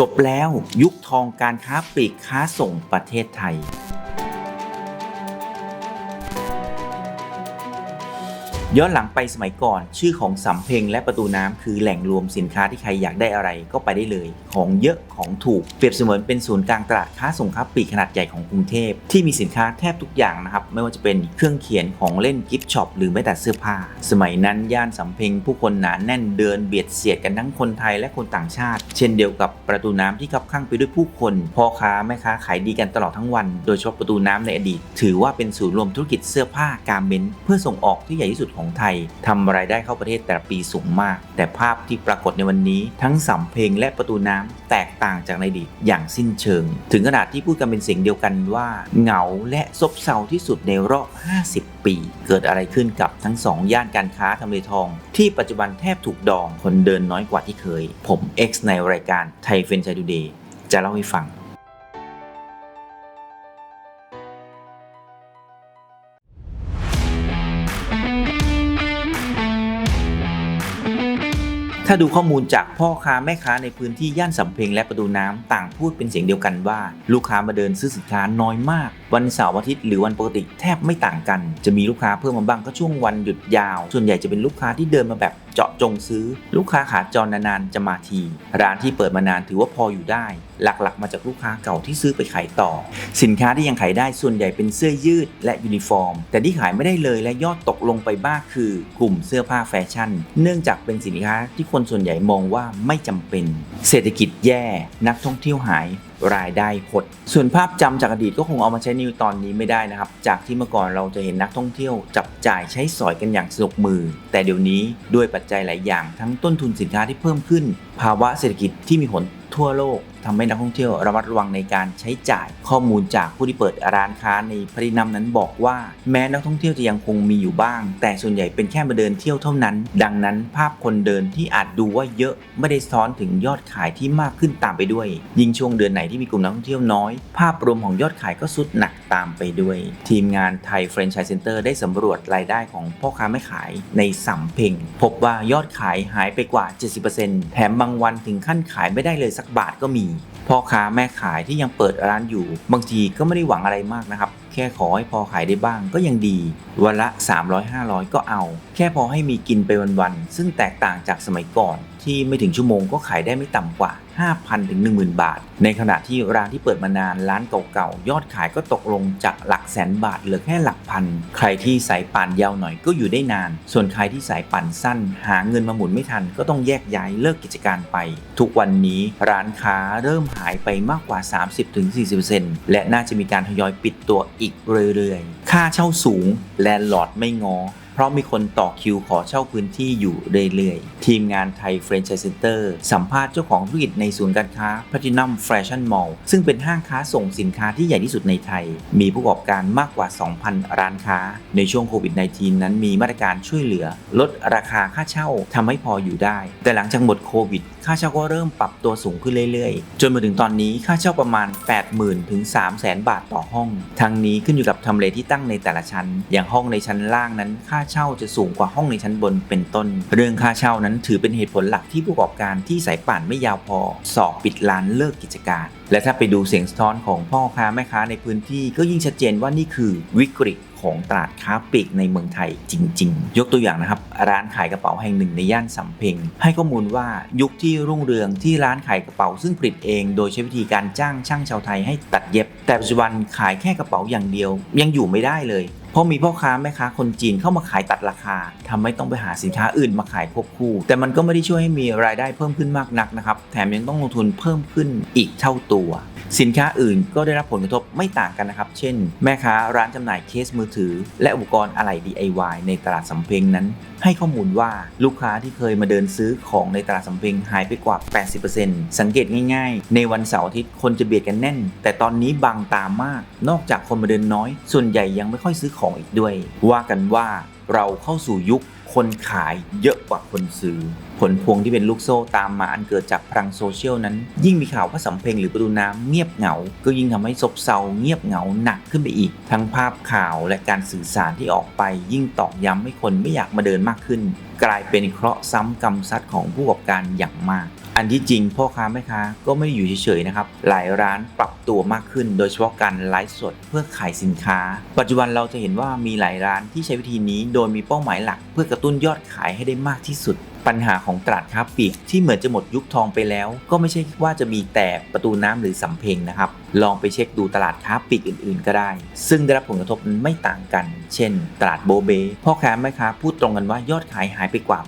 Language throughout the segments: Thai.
จบแล้วยุคทองการค้าปลีกค้าส่งประเทศไทย ย้อนหลังไปสมัยก่อน ชื่อของสำเพ็งและประตูน้ำคือแหล่งรวมสินค้าที่ใครอยากได้อะไรก็ไปได้เลย ของเยอะของถูกเปรียบเสมือนเป็นศูนย์กลางตลาดค้าส่งค้าปลีกขนาดใหญ่ของกรุงเทพที่มีสินค้าแทบทุกอย่างนะครับไม่ว่าจะเป็นเครื่องเขียนของเล่นกิฟต์ช็อปหรือแม้แต่เสื้อผ้า สมัยนั้นย่านสำเพ็งผู้คนหนาแน่นเดินเบียดเสียดกันทั้งคนไทยและคนต่างชาติ เช่นเดียวกับประตูน้ำที่คับข้างไปด้วยผู้คนพ่อค้าแม่ค้าขายดีกันตลอดทั้งวัน โดยเฉพาะประตูน้ำในอดีต ถือว่าเป็นศูนย์รวมธุรกิจเสื้อผ้าการเมนเพื่อส่งออกที่ใหญ่ที่สุดของไทยทำรายได้เข้าประเทศแต่ละปีสูงมาก แต่ภาพที่ปรากฏในวันนี้ ทั้งสำเพ็งและประตูน้ำแตกต่างจากในอดีตอย่างสิ้นเชิง ถึงขนาดที่พูดกันเป็นเสียงเดียวกันว่า เหงาและซบเซาที่สุดในรอบ 50 ปี เกิดอะไรขึ้นกับทั้งสองย่านการค้าทำเลทอง ที่ปัจจุบันแทบถูกดองคนเดินน้อยกว่าที่เคย ผม X ในรายการไทยเฟนช d ดูเดย์จะเล่าให้ฟัง ถ้าดูข้อมูลจากพ่อค้าแม่ค้าในพื้นที่ย่านสำเพ็งและประตูน้ำต่างพูดเป็นเสียงเดียวกันว่า ลูกค้ามาเดินซื้อสินค้าน้อยมากวันเสาร์อาทิตย์หรือวันปกติแทบไม่ต่างกัน จะมีลูกค้าเพิ่มมาบ้างก็ช่วงวันหยุดยาว ส่วนใหญ่จะเป็นลูกค้าที่เดินมาแบบเจาะจงซื้อ ลูกค้าขาจรนานๆจะมาที ร้านที่เปิดมานานถือว่าพออยู่ได้ หลักๆ มาจากลูกค้าเก่าที่ซื้อไปขายต่อ สินค้าที่ยังขายได้ส่วนใหญ่เป็นเสื้อยืดและยูนิฟอร์ม แต่ที่ขายไม่ได้เลยและยอดตกลงไปมากคือกลุ่มเสื้อผ้าแฟชั่น เนื่องจากเป็นสินค้าที่คนส่วนใหญ่มองว่าไม่จำเป็น เศรษฐกิจแย่นักท่องเที่ยวหายรายได้หด ส่วนภาพจำจากอดีตก็คงเอามาใช้ในตอนนี้ไม่ได้นะครับ จากที่เมื่อก่อนเราจะเห็นนักท่องเที่ยวจับจ่ายใช้สอยกันอย่างสนุกมือ แต่เดี๋ยวนี้ด้วยปัจจัยหลายอย่าง ทั้งต้นทุนสินค้าที่เพิ่มขึ้น ภาวะเศรษฐกิจที่มีผลทั่วโลก ทำให้นักท่องเที่ยวระมัดระวังในการใช้จ่าย ข้อมูลจากผู้ที่เปิดร้านค้าในพรินำนั้นบอกว่า แม้นักท่องเที่ยวจะยังคงมีอยู่บ้าง แต่ส่วนใหญ่เป็นแค่มาเดินเที่ยวเท่านั้น ดังนั้นภาพคนเดินที่อาจดูว่าเยอะไม่ได้ซ้อนถึงยอดขายที่มากขึ้นตามไปด้วย ยิ่งช่วงเดือนไหนที่มีกลุ่มนักท่องเที่ยวน้อย ภาพรวมของยอดขายก็สุดหนักตามไปด้วย ทีมงานไทยแฟรนไชส์เซ็นเตอร์ได้สำรวจรายได้ของพ่อค้าแม่ขายในสำเพ็งพบว่ายอดขายหายไปกว่า 70%แถมบางวันถึงขั้นขายไม่ได้เลยสักบาทก็มีพ่อค้าแม่ขายที่ยังเปิดร้านอยู่ บางทีก็ไม่ได้หวังอะไรมากนะครับ แค่ขอให้พอขายได้บ้างก็ยังดี วันละ 300-500 ก็เอา แค่พอให้มีกินไปวันๆซึ่งแตกต่างจากสมัยก่อน ที่ไม่ถึงชั่วโมงก็ขายได้ไม่ต่ำกว่า 5,000 ถึง 10,000 บาท ในขณะที่ร้านที่เปิดมานานร้านเก่าๆ ยอดขายก็ตกลงจากหลักแสนบาทเหลือแค่หลักพัน ใครที่สายป่านยาวหน่อยก็อยู่ได้นาน ส่วนใครที่สายป่านสั้น หาเงินมาหมุนไม่ทันก็ต้องแยกย้ายเลิกกิจการไป ทุกวันนี้ร้านค้าเริ่มหายไปมากกว่า 30-40%และน่าจะมีการทยอยปิดตัวอีกเรื่อยๆ ค่าเช่าสูงแลนด์ลอร์ดไม่งอ เพราะมีคนต่อคิวขอเช่าพื้นที่อยู่เรื่อยๆ ทีมงานไทยเฟรนช์ไชส์เซ็นเตอร์สัมภาษณ์เจ้าของธุรกิจในศูนย์การค้า Platinum Fashion Mall ซึ่งเป็นห้างค้าส่งสินค้าที่ใหญ่ที่สุดในไทย มีผู้ประกอบการมากกว่า 2,000 ร้านค้า ในช่วงโควิด -19 นั้นมีมาตรการช่วยเหลือ ลดราคาค่าเช่าทำให้พออยู่ได้ แต่หลังจากหมดโควิด ค่าเช่าก็เริ่มปรับตัวสูงขึ้นเรื่อยๆ จนมาถึงตอนนี้ค่าเช่าประมาณ 80,000ถึง300,000 บาทต่อห้อง ทั้งนี้ขึ้นอยู่กับทำเลที่ตั้งในแต่ละชั้น อย่างห้องในชั้นล่างนั้นค่าเช่าจะสูงกว่าห้องในชั้นบนเป็นต้น เรื่องค่าเช่านั้นถือเป็นเหตุผลหลักที่ผู้ประกอบการที่สายป่านไม่ยาวพอ สอบปิดร้านเลิกกิจการ และถ้าไปดูเสียงสะท้อนของพ่อค้าแม่ค้าในพื้นที่ก็ยิ่งชัดเจนว่านี่คือวิกฤตของตลาดค้าปลีกในเมืองไทยจริง ๆ ยกตัวอย่างนะครับ ร้านขายกระเป๋าแห่งหนึ่งในย่านสำเพ็งให้ข้อมูลว่ายุคที่รุ่งเรืองที่ร้านขายกระเป๋าซึ่งผลิตเอง โดยใช้วิธีการจ้างช่างชาวไทยให้ตัดเย็บ แต่ปัจจุบันขายแค่กระเป๋าอย่างเดียว ยังอยู่ไม่ได้เลย ราะมีพ่อค้าแม่ค้าคนจีนเข้ามาขายตัดราคาทำให้ต้องไปหาสินค้าอื่นมาขายควบคู่ แต่มันก็ไม่ได้ช่วยให้มีรายได้เพิ่มขึ้นมากนักนะครับ แถมยังต้องลงทุนเพิ่มขึ้นอีกเท่าตัว สินค้าอื่นก็ได้รับผลกระทบไม่ต่างกันนะครับ เช่น แม่ค้าร้านจำหน่ายเคสมือถือ และอุปกรณ์อะไหล่ DIY ในตลาดสำเพ็งนั้น ให้ข้อมูลว่าลูกค้าที่เคยมาเดินซื้อของในตลาดสำเพ็งหายไปกว่า 80%สังเกตง่ายๆ ในวันเสาร์อาทิตย์คนจะเบียดกันแน่น แต่ตอนนี้บางตามาก นอกจากคนมาเดินน้อย ส่วนใหญ่ยังไม่ค่อยซื้อของของอีกด้วย ว่ากันว่า เราเข้าสู่ยุคคนขายเยอะกว่าคนซื้อ ผลพวงที่เป็นลูกโซ่ตามมาอันเกิดจากพลังโซเชียลนั้น ยิ่งมีข่าวว่าสำเพ็งหรือประตูน้ำเงียบเหงา ก็ยิ่งทำให้ซบเซาเงียบเหงาหนักขึ้นไปอีก ทั้งภาพข่าวและการสื่อสารที่ออกไป ยิ่งตอกย้ำให้คนไม่อยากมาเดินมากขึ้น กลายเป็นเคราะห์ซ้ำกรรมซัดของผู้ประกอบการอย่างมากอันที่จริงพ่อค้าแม่ค้าก็ไม่ได้อยู่เฉยๆนะครับ หลายร้านปรับตัวมากขึ้น โดยเฉพาะการไลฟ์สดเพื่อขายสินค้า ปัจจุบันเราจะเห็นว่ามีหลายร้านที่ใช้วิธีนี้โดยมีเป้าหมายหลัก เพื่อกระตุ้นยอดขายให้ได้มากที่สุด ปัญหาของตลาดค้าปลีกที่เหมือนจะหมดยุคทองไปแล้ว ก็ไม่ใช่ว่าจะมีแต่ประตูน้ำหรือสำเพ็งนะครับ ลองไปเช็คดูตลาดค้าปลีกอื่นๆ ก็ได้ ซึ่งได้รับผลกระทบไม่ต่างกัน เช่น ตลาดโบเบพ่อค้าแม่ค้าพูดตรงกันว่ายอดขายหายไปกว่า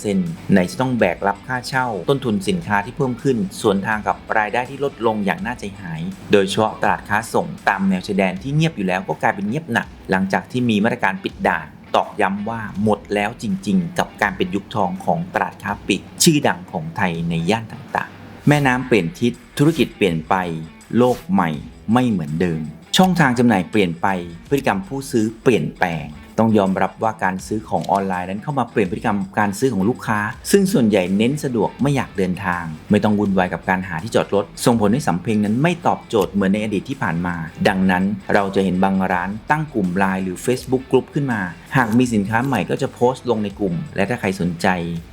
80%ไหนจะต้องแบกรับค่าเช่า ต้นทุนสินค้าที่เพิ่มขึ้น ส่วนทางกับรายได้ที่ลดลงอย่างน่าใจหาย โดยเฉพาะตลาดค้าส่งตามแนวชายแดนที่เงียบอยู่แล้วก็กลายเป็นเงียบหนัก หลังจากที่มีมาตรการปิดด่าน ตอกย้ำว่าหมดแล้วจริงๆ กับการเป็นยุคทองของตลาดค้าปลีกชื่อดังของไทยในย่านต่างๆ แม่น้ำเปลี่ยนทิศธุรกิจเปลี่ยนไป โลกใหม่ไม่เหมือนเดิม ช่องทางจำหน่ายเปลี่ยนไปพฤติกรรมผู้ซื้อเปลี่ยนแปลง ต้องยอมรับว่าการซื้อของออนไลน์นั้นเข้ามาเปลี่ยนพฤติกรรมการซื้อของลูกค้า ซึ่งส่วนใหญ่เน้นสะดวกไม่อยากเดินทาง ไม่ต้องวุ่นวายกับการหาที่จอดรถ ส่งผลให้สำเพ็งนั้นไม่ตอบโจทย์เหมือนในอดีตที่ผ่านมา ดังนั้นเราจะเห็นบางร้านตั้งกลุ่มไลน์หรือ Facebook กลุ่มขึ้นมา หากมีสินค้าใหม่ก็จะโพสต์ลงในกลุ่ม และถ้าใครสนใจ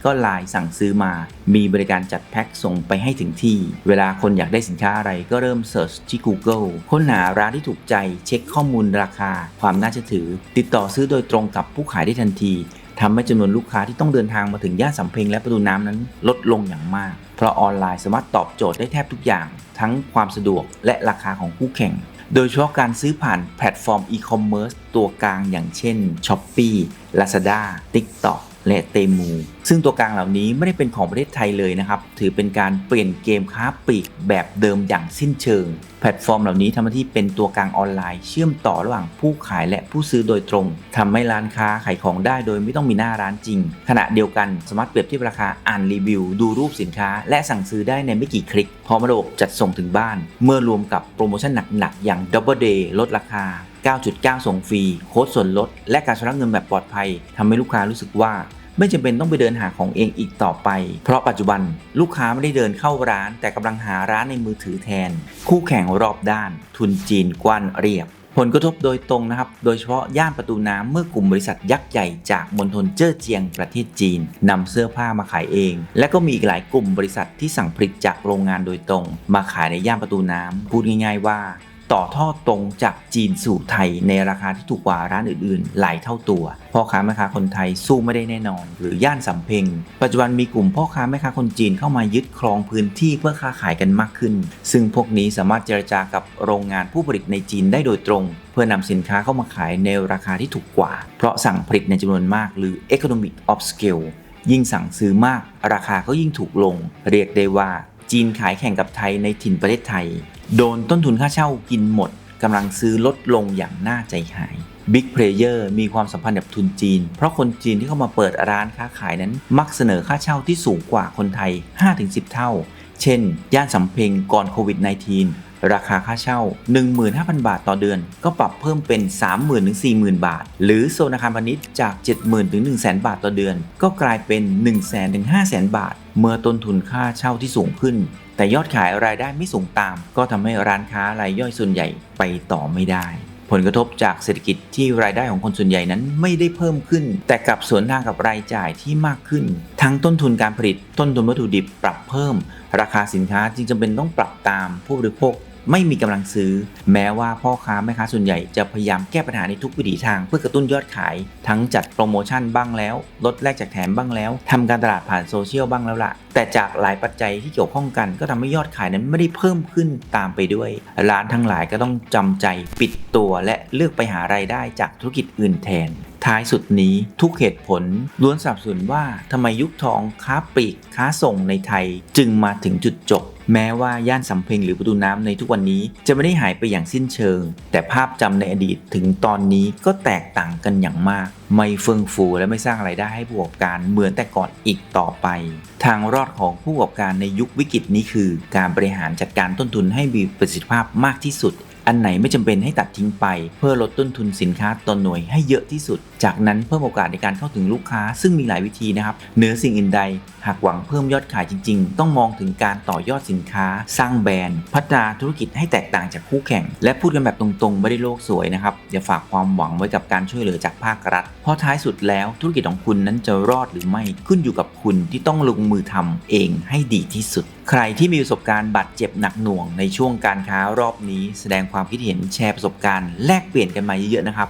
ก็ไลน์สั่งซื้อมา มีบริการจัดแพ็คส่งไปให้ถึงที่ เวลาคนอยากได้สินค้าอะไรก็เริ่มเสิร์ชที่ Google ค้นหาร้านที่ถูกใจ เช็คข้อมูลราคา ความน่าเชื่อถือ ติดต่อซื้อโดยตรงกับผู้ขายได้ทันทีทำให้จำนวนลูกค้าที่ต้องเดินทางมาถึงย่านสำเพ็งและประตูน้ำนั้นลดลงอย่างมาก เพราะออนไลน์สามารถตอบโจทย์ได้แทบทุกอย่าง ทั้งความสะดวกและราคาของคู่แข่ง โดยเฉพาะการซื้อผ่านแพลตฟอร์มอีคอมเมิร์ซตัวกลางอย่างเช่น s h อ p e e Lazada TikTok และเตมูซึ่งตัวกลางเหล่านี้ไม่ได้เป็นของประเทศไทยเลยนะครับ ถือเป็นการเปลี่ยนเกมค้าปลีกแบบเดิมอย่างสิ้นเชิง แพลตฟอร์มเหล่านี้ทำหน้าที่เป็นตัวกลางออนไลน์ เชื่อมต่อระหว่างผู้ขายและผู้ซื้อโดยตรงทำให้ร้านค้าขายของได้โดยไม่ต้องมีหน้าร้านจริง ขณะเดียวกันสามารถเปรียบเทียบราคาอ่านรีวิว ดูรูปสินค้า และสั่งซื้อได้ในไม่กี่คลิกพร้อมระบบจัดส่งถึงบ้าน เมื่อรวมกับโปรโมชั่นหนักๆอย่าง Double Day ลดราคา 9.9 ส่งฟรี โค้ดส่วนลด และการชำระเงินแบบปลอดภัยทำให้ลูกค้ารู้สึกว่า ไม่จำเป็นต้องไปเดินหาของเองอีกต่อไป เพราะปัจจุบันลูกค้าไม่ได้เดินเข้าร้าน แต่กำลังหาร้านในมือถือแทน คู่แข่งรอบด้าน ทุนจีนกว้านเรียบผลกระทบโดยตรงนะครับ โดยเฉพาะย่านประตูน้ำเมื่อกลุ่มบริษัทยักษ์ใหญ่จากมณฑลเจ้อเจียงประเทศจีนนำเสื้อผ้ามาขายเอง และก็มีอีกหลายกลุ่มบริษัทที่สั่งผลิตจากโรงงานโดยตรง มาขายในย่านประตูน้ำพูดง่าย ๆ ว่า ต่อท่อตรงจากจีนสู่ไทยในราคาที่ถูกกว่าร้านอื่นๆ หลายเท่าตัวพ่อค้าแม่ค้าคนไทยสู้ไม่ได้แน่นอน หรือย่านสำเพ็ง ปัจจุบันมีกลุ่มพ่อค้าแม่ค้าคนจีนเข้ามายึดครองพื้นที่เพื่อค้าขายกันมากขึ้น ซึ่งพวกนี้สามารถเจรจากับโรงงานผู้ผลิตในจีนได้โดยตรง เพื่อนำสินค้าเข้ามาขายในราคาที่ถูกกว่า เพราะสั่งผลิตในจำนวนมาก หรือ economic of scale ยิ่งสั่งซื้อมาก ราคาก็ยิ่งถูกลง เรียกได้ว่า จีนขายแข่งกับไทยในถิ่นประเทศไทย โดนต้นทุนค่าเช่ากินหมดกำลังซื้อลดลงอย่างน่าใจหายบิ๊กเพลเยอร์มีความสัมพันธ์กับทุนจีน เพราะคนจีนที่เข้ามาเปิดร้านค้าขายนั้น มักเสนอค่าเช่าที่สูงกว่าคนไทย 5-10 เท่า เช่น ย่านสำเพ็งก่อนโควิด -19 ราคาค่าเช่า 15,000 บาทต่อเดือน ก็ปรับเพิ่มเป็น 30,000ถึง40,000 บาท หรือโซนอาคารพาณิชย์จาก 70,000ถึง100,000 บาทต่อเดือน ก็กลายเป็น 100,000ถึง500,000 บาท เมื่อต้นทุนค่าเช่าที่สูงขึ้น แต่ยอดขายรายได้ไม่สูงตาม ก็ทำให้ร้านค้ารายย่อยส่วนใหญ่ไปต่อไม่ได้ผลกระทบจากเศรษฐกิจที่รายได้ของคนส่วนใหญ่นั้นไม่ได้เพิ่มขึ้น แต่กลับสวนทางกับรายจ่ายที่มากขึ้น ทั้งต้นทุนการผลิตต้นทุนวัตถุดิบปรับเพิ่ม ราคาสินค้าจึงจำเป็นต้องปรับตามผู้บริโภค ไม่มีกำลังซื้อ แม้ว่าพ่อค้าแม่ค้าส่วนใหญ่จะพยายามแก้ปัญหาในทุกวิถีทางเพื่อกระตุ้นยอดขาย ทั้งจัดโปรโมชั่นบ้างแล้วลดแลกแจกแถมบ้างแล้วทำการตลาดผ่านโซเชียลบ้างแล้วล่ะ แต่จากหลายปัจจัยที่เกี่ยวข้องกัน ก็ทำให้ยอดขายนั้นไม่ได้เพิ่มขึ้นตามไปด้วย ร้านทั้งหลายก็ต้องจำใจปิดตัวและเลือกไปหารายได้จากธุรกิจอื่นแทน ท้ายสุดนี้ทุกเหตุผลล้วนสับสนุนว่าทำไมยุคทองค้าปลีกค้าส่งในไทย จึงมาถึงจุดจบ แม้ว่าย่านสำเพ็งหรือประตูน้ำในทุกวันนี้จะไม่ได้หายไปอย่างสิ้นเชิง แต่ภาพจำในอดีตถึงตอนนี้ก็แตกต่างกันอย่างมาก ไม่เฟื่องฟูและไม่สร้างไรายได้ให้ผู้ประกอบการเหมือนแต่ก่อนอีกต่อไป ทางรอดของผู้ประกอบการในยุควิกฤตนี้คือ การบริหารจัดการต้นทุนให้มีประสิทธิภาพมากที่สุด อันไหนไม่จำเป็นให้ตัดทิ้งไป เพื่อลดต้นทุนสินค้าต่อหน่วยให้เยอะที่สุด จากนั้นเพิ่มโอกาสในการเข้าถึงลูกค้าซึ่งมีหลายวิธีนะครับเหนือสิ่งอื่นใด หากหวังเพิ่มยอดขายจริง ๆ ต้องมองถึงการต่อยอดสินค้า สร้างแบรนด์ พัฒนาธุรกิจให้แตกต่างจากคู่แข่ง และพูดกันแบบตรงๆ ไม่ได้โลกสวยนะครับอย่าฝากความหวังไว้กับการช่วยเหลือจากภาครัฐ เพราะท้ายสุดแล้วธุรกิจของคุณนั้นจะรอดหรือไม่ขึ้นอยู่กับคุณที่ต้องลงมือทำเองให้ดีที่สุดใครที่มีประสบการณ์บาดเจ็บหนักหน่วงในช่วงการค้ารอบนี้ แสดงความคิดเห็นแชร์ประสบการณ์แลกเปลี่ยนกันมาเยอะๆนะครับ